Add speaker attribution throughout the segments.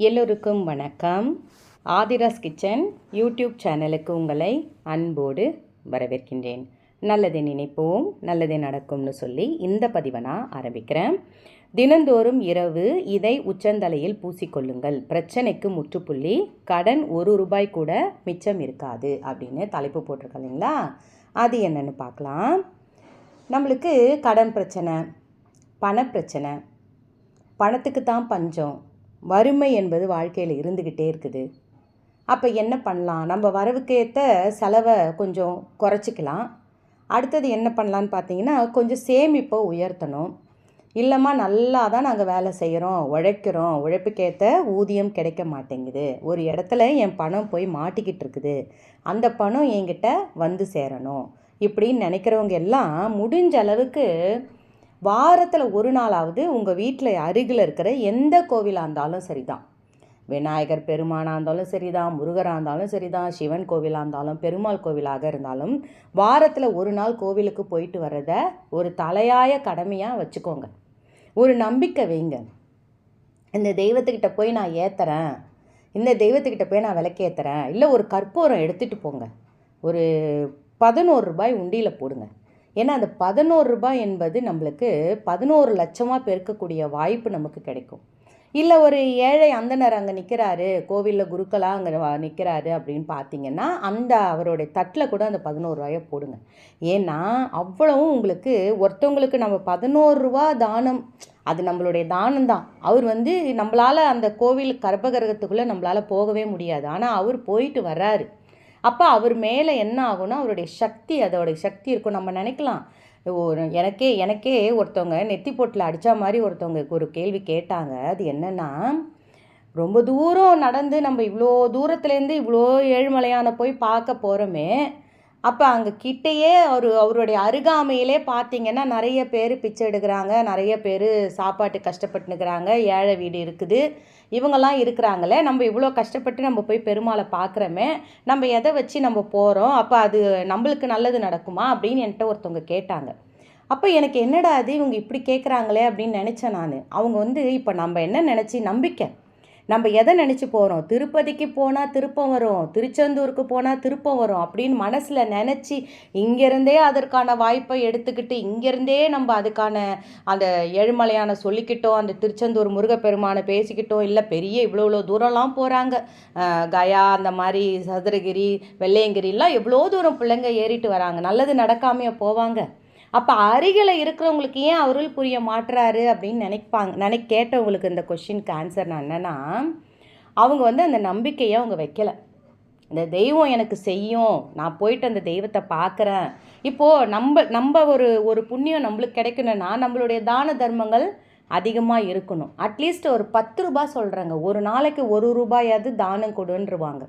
Speaker 1: எல்லோருக்கும் வணக்கம். Aadhira's kitchen YouTube சேனலுக்கு உங்களை அன்போடு வரவேற்கின்றேன். நல்லதை நினைப்போம் நல்லதே நடக்கும்னு சொல்லி இந்த பதிவை நான் ஆரம்பிக்கிறேன். தினந்தோறும் இரவு இதை உச்சந்தலையில் பூசிக்கொள்ளுங்கள். பிரச்சனைக்கு முற்றுப்புள்ளி கடன் ஒரு ரூபாய் கூட மிச்சம் இருக்காது அப்படின்னு தலைப்பு போட்டிருக்கோம் இல்லைங்களா? அது என்னென்னு பார்க்கலாம். நம்மளுக்கு கடன் பிரச்சனை பணப்பிரச்சனை பணத்துக்கு தான் பஞ்சம். வறுமை என்பது வாழ்க்கையில் இருந்துக்கிட்டே இருக்குது. அப்போ என்ன பண்ணலாம்? நம்ம வரவுக்கு ஏற்ற செலவை கொஞ்சம் குறைச்சிக்கலாம். அடுத்தது என்ன பண்ணலான்னு பார்த்தீங்கன்னா கொஞ்சம் சேமிப்பை உயர்த்தணும். இல்லைம்மா நல்லா தான் நாங்கள் வேலை செய்கிறோம் உழைக்கிறோம் உழைப்புக்கேற்ற ஊதியம் கிடைக்க மாட்டேங்குது. ஒரு இடத்துல என் பணம் போய் மாட்டிக்கிட்டு இருக்குது. அந்த பணம் என்கிட்ட வந்து சேரணும். இப்படின்னு நினைக்கிறவங்க எல்லாம் முடிஞ்ச அளவுக்கு வாரத்தில் ஒரு நாளாவது உங்கள் வீட்டில் அருகில் இருக்கிற எந்த கோவிலாக இருந்தாலும் சரிதான். விநாயகர் பெருமானாக இருந்தாலும் சரிதான் முருகராக இருந்தாலும் சரிதான் சிவன் கோவிலாக இருந்தாலும் பெருமாள் கோவிலாக இருந்தாலும் வாரத்தில் ஒரு நாள் கோவிலுக்கு போயிட்டு வர்றத ஒரு தலையாய கடமையாக வச்சுக்கோங்க. ஒரு நம்பிக்கை வைங்க. இந்த தெய்வத்துக்கிட்ட போய் நான் ஏற்றுறேன் இந்த தெய்வத்துக்கிட்ட போய் நான் விளக்கேற்றுறேன் இல்லை ஒரு கற்பூரம் எடுத்துகிட்டு போங்க. ஒரு பதினோரு ரூபாய் உண்டியில் போடுங்க. ஏன்னா அந்த பதினோரு ரூபாய் என்பது நம்மளுக்கு பதினோரு லட்சமாக பெருக்கக்கூடிய வாய்ப்பு நமக்கு கிடைக்கும். இல்லை ஒரு ஏழை அந்தனர் அங்கே நிற்கிறாரு கோவிலில் குருக்களாக அங்கே நிற்கிறாரு அப்படின்னு பார்த்தீங்கன்னா அந்த அவருடைய தட்டில் கூட அந்த பதினோரு ரூபாயை போடுங்க. ஏன்னா அவ்வளவும் உங்களுக்கு ஒருத்தவங்களுக்கு நம்ம பதினோரு ரூபா தானம் அது நம்மளுடைய தானம் தான் அவர் வந்து நம்மளால் அந்த கோவில் கர்ப்பகிரகத்துக்குள்ளே நம்மளால் போகவே முடியாது. ஆனால் அவர் போயிட்டு வர்றாரு. அப்போ அவர் மேலே என்ன ஆகும்னா அவருடைய சக்தி அதோடைய சக்தி இருக்கும். நம்ம நினைக்கலாம் ஒரு எனக்கே எனக்கே ஒருத்தவங்க நெத்தி போட்டில் அடித்த மாதிரி ஒருத்தவங்க ஒரு கேள்வி கேட்டாங்க. அது என்னென்னா ரொம்ப தூரம் நடந்து நம்ம இவ்வளோ தூரத்துலேருந்து இவ்வளோ ஏழுமலையான போய் பார்க்க போகிறோமே அப்போ அங்கே கிட்டேயே அவர் அவருடைய அருகாமையிலே பார்த்தீங்கன்னா நிறைய பேர் பிச்சை எடுக்கிறாங்க. நிறைய பேர் சாப்பாட்டு கஷ்டப்பட்டுனுக்கிறாங்க ஏழை வீடு இருக்குது. இவங்கெல்லாம் இருக்கிறாங்களே நம்ம இவ்வளோ கஷ்டப்பட்டு நம்ம போய் பெருமாளை பார்க்குறோமே நம்ம எதை வச்சு நம்ம போகிறோம் அப்போ அது நம்மளுக்கு நல்லது நடக்குமா? அப்படின்னு என்கிட்ட ஒருத்தவங்க கேட்டாங்க. அப்போ எனக்கு என்னடா அது இவங்க இப்படி கேட்குறாங்களே அப்படின்னு நினச்சேன் நான். அவங்க வந்து இப்போ நம்ம என்ன நினச்சி நம்பிக்கை? நம்ம எதை நினச்சி போகிறோம் திருப்பதிக்கு போனால் திருப்பம் வரும் திருச்செந்தூருக்கு போனால் திருப்பம் வரும் அப்படின்னு மனசில் நினச்சி இங்கேருந்தே அதற்கான வாய்ப்பை எடுத்துக்கிட்டு இங்கேருந்தே நம்ம அதுக்கான அந்த ஏழுமலையான சொல்லிக்கிட்டோம் அந்த திருச்செந்தூர் முருகப்பெருமானை பேசிக்கிட்டோம். இல்லை பெரிய இவ்வளோ இவ்வளோ தூரம்லாம் போகிறாங்க கயா அந்த மாதிரி சதுரகிரி வெள்ளையங்கிரிலாம் எவ்வளோ தூரம் பிள்ளைங்க ஏறிட்டு வராங்க. நல்லது நடக்காமையே போவாங்க. அப்போ அருகில் இருக்கிறவங்களுக்கு ஏன் அருள் புரிய மாட்டுறாரு அப்படின்னு நினைப்பாங்க நினை கேட்டவங்களுக்கு இந்த கொஷினுக்கு ஆன்சர் நான் என்னென்னா அவங்க வந்து அந்த நம்பிக்கையை அவங்க வைக்கலை. இந்த தெய்வம் எனக்கு செய்யும் நான் போயிட்டு அந்த தெய்வத்தை பார்க்குறேன் இப்போது நம்ம நம்ம ஒரு ஒரு புண்ணியம் நம்மளுக்கு கிடைக்கணும்னா நம்மளுடைய தான தர்மங்கள் அதிகமாக இருக்கணும். அட்லீஸ்ட் ஒரு பத்து ரூபாய் சொல்கிறேங்க ஒரு நாளைக்கு ஒரு ரூபாயாவது தானம் கொடுன்றுவாங்க.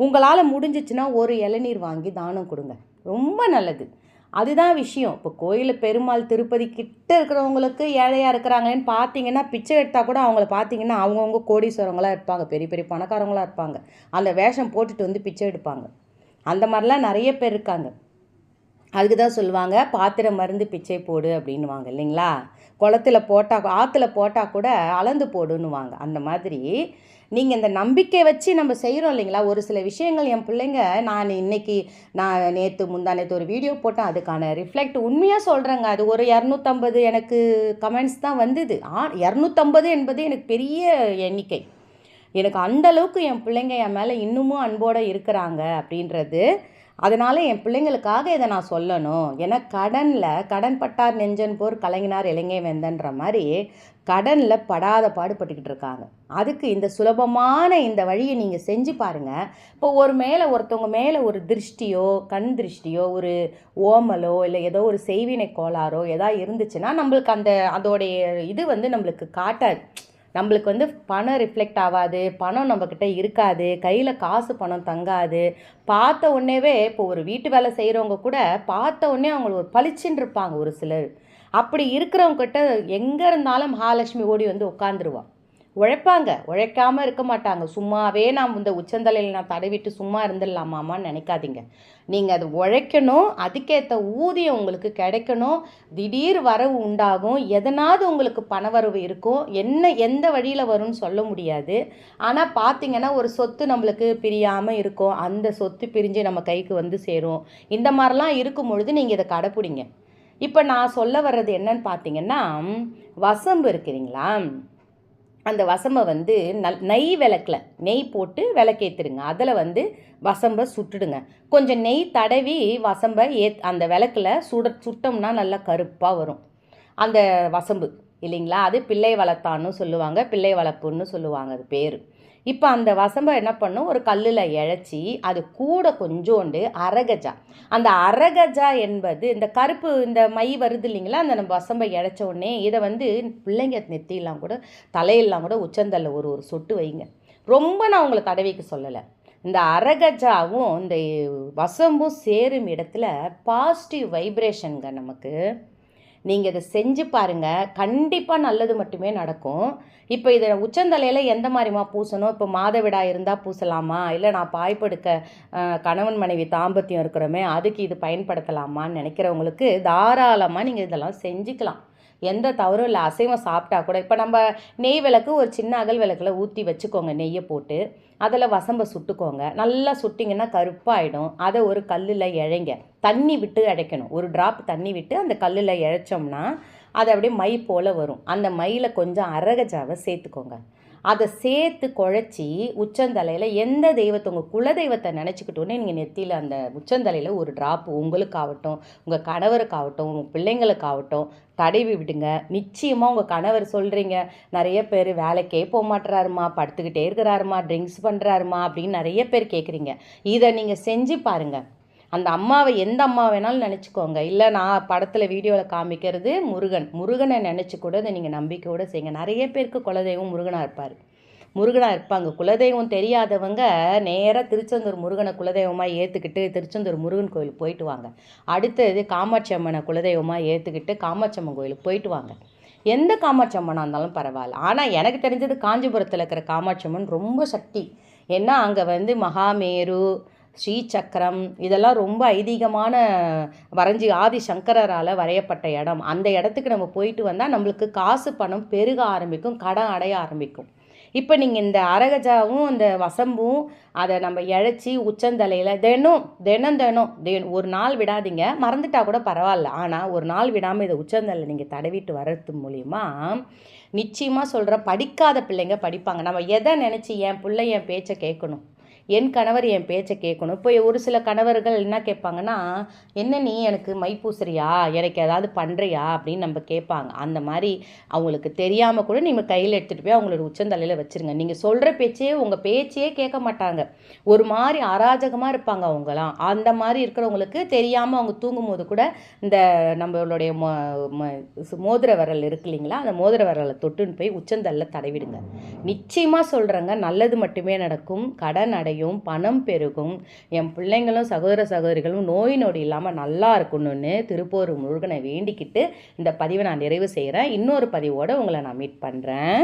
Speaker 1: உங்களால் முடிஞ்சிச்சுன்னா ஒரு இளநீர் வாங்கி தானம் கொடுங்க. ரொம்ப நல்லது. அதுதான் விஷயம். இப்போ கோயில் பெருமாள் திருப்பதி கிட்ட இருக்கிறவங்களுக்கு ஏழையாக இருக்கிறாங்கன்னு பார்த்தீங்கன்னா பிச்சை எடுத்தால் கூட அவங்கள பார்த்தீங்கன்னா அவங்கவுங்க கோடீஸ்வரங்களாக இருப்பாங்க. பெரிய பெரிய பணக்காரங்களாக இருப்பாங்க. அந்த வேஷம் போட்டுட்டு வந்து பிச்சை எடுப்பாங்க. அந்த மாதிரிலாம் நிறைய பேர் இருக்காங்க. அதுக்கு தான் சொல்லுவாங்க பாத்திரம் மருந்து பிச்சை போடு அப்படின்வாங்க இல்லைங்களா? குளத்துல போட்டால் ஆற்றுல போட்டால் கூட அளந்து போடுன்னுவாங்க. அந்த மாதிரி நீங்கள் இந்த நம்பிக்கை வச்சு நம்ம செய்கிறோம் இல்லைங்களா? ஒரு சில விஷயங்கள் என் பிள்ளைங்க நான் இன்னைக்கு நான் நேற்று முந்தா நேற்று ஒரு வீடியோ போட்டேன். அதுக்கான ரிஃப்ளெக்ட் உண்மையாக சொல்கிறேங்க அது ஒரு இரநூத்தம்பது எனக்கு கமெண்ட்ஸ் தான் வந்தது. ஆ இரநூத்தம்பது என்பது எனக்கு பெரிய எண்ணிக்கை. எனக்கு அந்த அளவுக்கு என் பிள்ளைங்க என் மேலே இன்னமும் அன்போடு இருக்கிறாங்க அப்படின்றது அதனால் என் பிள்ளைங்களுக்காக இதை நான் சொல்லணும். ஏன்னா கடனில் கடன் பட்டார் நெஞ்சன் போர் கலைஞனார் இளைஞன் வெந்தன்ற மாதிரி கடனில் படாத பாடுபட்டுக்கிட்டு இருக்காங்க. அதுக்கு இந்த சுலபமான இந்த வழியை நீங்கள் செஞ்சு பாருங்கள் இப்போ ஒரு மேலே ஒருத்தவங்க மேலே ஒரு திருஷ்டியோ கண் திருஷ்டியோ ஒரு ஓமலோ இல்லை ஏதோ ஒரு செய்வினை கோளாறோ எதா இருந்துச்சுன்னா நம்மளுக்கு அந்த அதோடைய இது வந்து நம்மளுக்கு காட்டாது நம்மளுக்கு வந்து பணம் ரிஃப்ளெக்ட் ஆகாது பணம் நம்மக்கிட்ட இருக்காது கையில் காசு பணம் தங்காது. பார்த்த உடனேவே இப்போ ஒரு வீட்டு வேலை செய்கிறவங்க கூட பார்த்த உடனே அவங்க ஒரு பளிச்சுன்னு இருப்பாங்க ஒரு சிலர். அப்படி இருக்கிறவங்ககிட்ட எங்கே இருந்தாலும் மகாலட்சுமி ஓடி வந்து உட்காந்துருவா உழைப்பாங்க. உழைக்காமல் இருக்க மாட்டாங்க. சும்மாவே நான் இந்த உச்சந்தலையில் நான் தடவிட்டு சும்மா இருந்துடலாமாமான்னு நினைக்காதீங்க. நீங்கள் அது உழைக்கணும். அதுக்கேற்ற ஊதியம் உங்களுக்கு கிடைக்கணும். திடீர் வரவு உண்டாகும். எதனாவது உங்களுக்கு பணவரவு இருக்கும். என்ன எந்த வழியில் வரும்னு சொல்ல முடியாது. ஆனால் பார்த்தீங்கன்னா ஒரு சொத்து நம்மளுக்கு பிரியாமல் இருக்கும். அந்த சொத்து பிரிஞ்சு நம்ம கைக்கு வந்து சேரும். இந்த மாதிரிலாம் இருக்கும் பொழுது நீங்கள் இதை கடைப்பிடிங்க. இப்போ நான் சொல்ல வர்றது என்னன்னு பார்த்தீங்கன்னா வசம்பு இருக்கிறீங்களா அந்த வசம்பை வந்து நல் நெய் விளக்கில். நெய் போட்டு விளக்கேற்றுடுங்க அதில் வந்து வசம்பை சுட்டுடுங்க. கொஞ்சம் நெய் தடவி வசம்பை ஏத் அந்த விளக்கில் சுட சுட்டோம்னா நல்லா கருப்பாக வரும். அந்த வசம்பு இல்லைங்களா? அது பிள்ளை வளர்த்தான்னு சொல்லுவாங்க. பிள்ளை வளர்ப்புன்னு சொல்லுவாங்க அது பேர். இப்போ அந்த வசம்பை என்ன பண்ணும்? ஒரு கல்லில் இழைச்சி அது கூட கொஞ்சோண்டு அரகஜா. அந்த அரகஜா என்பது இந்த கருப்பு இந்த மை வருது இல்லைங்களா? அந்த நம்ம வசம்பை இழைச்ச உடனே இதை வந்து பிள்ளைங்க நெத்தியெல்லாம் கூட தலையெல்லாம் கூட உச்சந்தல்ல ஒரு ஒரு சொட்டு வைங்க. ரொம்ப நான் உங்களை தடவைக்கு சொல்லலை. இந்த அரகஜாவும் இந்த வசம்பும் சேரும் இடத்துல பாசிட்டிவ் வைப்ரேஷனுங்க நமக்கு. நீங்கள் இதை செஞ்சு பாருங்கள் கண்டிப்பாக நல்லது மட்டுமே நடக்கும். இப்போ இதை உச்சந்தலையில் எந்த மாதிரிமா பூசணும்? இப்போ மாதவிடா இருந்தால் பூசலாமா? இல்லை நான் பாய்ப்படுக்க கணவன் மனைவி தாம்பத்தியம் இருக்கிறோமே அதுக்கு இது பயன்படுத்தலாமான்னு நினைக்கிறவங்களுக்கு தாராளமாக நீங்கள் இதெல்லாம் செஞ்சுக்கலாம். எந்த தவறும் இல்லை அசைவம் சாப்பிட்டா கூட இப்போ நம்ம நெய் விளக்கு ஒரு சின்ன அகல் விளக்கில் ஊற்றி வச்சுக்கோங்க நெய்யை போட்டு. அதில் வசம்பை சுட்டுக்கோங்க. நல்லா சுட்டிங்கன்னா கருப்பாயிடும். அதை ஒரு கல்லில் இழைங்க. தண்ணி விட்டு இழைக்கணும் ஒரு ட்ராப் தண்ணி விட்டு அந்த கல்லில் இழைச்சோம்னா அது அப்படியே மை போல் வரும். அந்த மயில கொஞ்சம் அரகஜாவை சேர்த்துக்கோங்க. அதை சேர்த்து குழச்சி உச்சந்தலையில் எந்த தெய்வத்தை உங்கள் குலதெய்வத்தை நினச்சிக்கிட்டோன்னே நீங்கள் நெத்தியில் அந்த உச்சந்தலையில் ஒரு ட்ராப் உங்களுக்காகட்டும் உங்கள் கணவருக்காகட்டும் உங்கள் பிள்ளைங்களுக்காகட்டும் தடவி விடுங்க. நிச்சயமாக உங்கள் கணவர் சொல்கிறீங்க நிறைய பேர் வேலைக்கே போக மாட்டுறாருமா படுத்துக்கிட்டே இருக்கிறாருமா ட்ரிங்க்ஸ் பண்ணுறாருமா அப்படின்னு நிறைய பேர் கேட்குறீங்க இதை நீங்கள் செஞ்சு பாருங்கள் அந்த அம்மாவை எந்த அம்மா வேணாலும் நினச்சிக்கோங்க. இல்லை நான் படத்தில் வீடியோவில் காமிக்கிறது முருகன். முருகனை நினச்சி கூட அதை நீங்கள் நம்பிக்கையோடு செய்யுங்க. நிறைய பேருக்கு குலதெய்வம் முருகனாக இருப்பார். முருகனாக இருப்பாங்க. குலதெய்வம் தெரியாதவங்க நேராக திருச்செந்தூர் முருகனை குலதெய்வமாக ஏற்றுக்கிட்டு திருச்செந்தூர் முருகன் கோயிலுக்கு போயிட்டு வாங்க. அடுத்தது காமாட்சி அம்மனை குலதெய்வமாக ஏற்றுக்கிட்டு காமாட்சி அம்மன் கோயிலுக்கு போயிட்டு வாங்க. எந்த காமாட்சி அம்மனாக இருந்தாலும் பரவாயில்ல. ஆனால் எனக்கு தெரிஞ்சது காஞ்சிபுரத்தில் இருக்கிற காமாட்சி அம்மன் ரொம்ப சக்தி. ஏன்னா அங்கே வந்து மகாமேரு ஸ்ரீசக்கரம் இதெல்லாம் ரொம்ப ஐதீகமான வரைஞ்சி ஆதி சங்கரரால் வரையப்பட்ட இடம். அந்த இடத்துக்கு நம்ம போயிட்டு வந்தால் நம்மளுக்கு காசு பணம் பெருக ஆரம்பிக்கும் கடன் அடைய ஆரம்பிக்கும். இப்போ நீங்கள் இந்த அரகஜாவும் இந்த வசம்பும் அதை நம்ம இழைச்சி உச்சந்தலையில் தினம் தினம் தினம் தே ஒரு நாள் விடாதீங்க. மறந்துட்டா கூட பரவாயில்ல. ஆனால் ஒரு நாள் விடாமல் இதை உச்சந்தலை நீங்கள் தடவிட்டு வர்றது மூலிமா நிச்சயமாக சொல்கிற படிக்காத பிள்ளைங்க படிப்பாங்க. நம்ம எதை நினச்சி என் பிள்ளை என் பேச்சை கேட்கணும்? என் கணவர் என் பேச்சை கேட்கணும். இப்போ ஒரு சில கணவர்கள் என்ன கேட்பாங்கன்னா என்ன நீ எனக்கு மை பூசுறியா? எனக்கு ஏதாவது பண்ணுறியா அப்படின்னு நம்ம கேட்பாங்க. அந்த மாதிரி அவங்களுக்கு தெரியாமல் கூட நீங்கள் கையில் எடுத்துகிட்டு போய் அவங்களோட உச்சந்தலையில் வச்சுருங்க. நீங்கள் சொல்கிற பேச்சே உங்கள் பேச்சே கேட்க மாட்டாங்க. ஒரு மாதிரி அராஜகமாக இருப்பாங்க அவங்களாம் அந்த மாதிரி இருக்கிறவங்களுக்கு தெரியாமல் அவங்க தூங்கும் போது கூட இந்த நம்மளுடைய மோ மோதிர விரல் இருக்கு இல்லைங்களா? அந்த மோதிர விரலை தொட்டுன்னு போய் உச்சந்தல்ல தடவிடுங்க. நிச்சயமாக சொல்கிறேங்க நல்லது மட்டுமே நடக்கும். கடன் அடை அடையும் பணம் பெருகும். என் பிள்ளைங்களும் சகோதர சகோதரிகளும் நோய் நொடி இல்லாமல் நல்லா இருக்கணும்னு திருப்பூர் முருகனை வேண்டிக்கிட்டு இந்த பதிவை நான் நிறைவு செய்கிறேன் இன்னொரு பதிவோடு உங்களை நான் மீட் பண்ணுறேன்